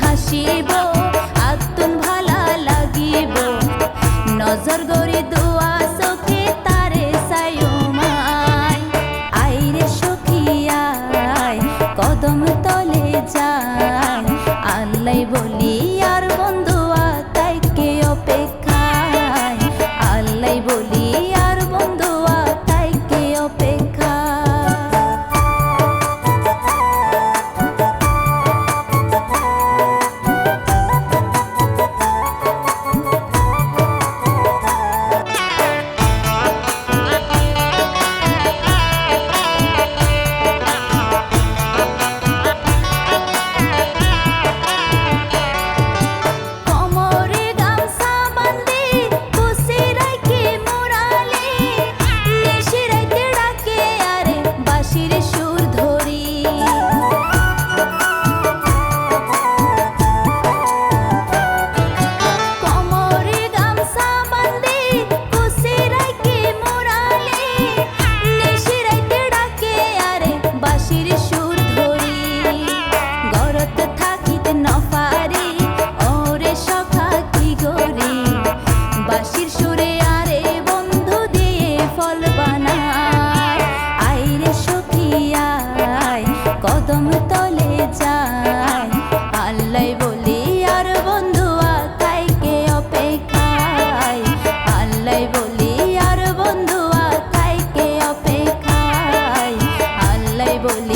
হাসিব, আত্মন ভালা লাগিব। নজর গড়ি দোয়া চোখে তারে সায়ুমাই আইরে সখিয়ায় কদম তলে যায় আল্লাই বলি, আর বন্ধু কদম তলে যায়। আল্লাহ বলি, আর বন্ধু আতাইকে অপেক্ষায়? আল্লাহ বলি, আর বন্ধু আতাইকে অপেক্ষায়? আল্লাহ বলি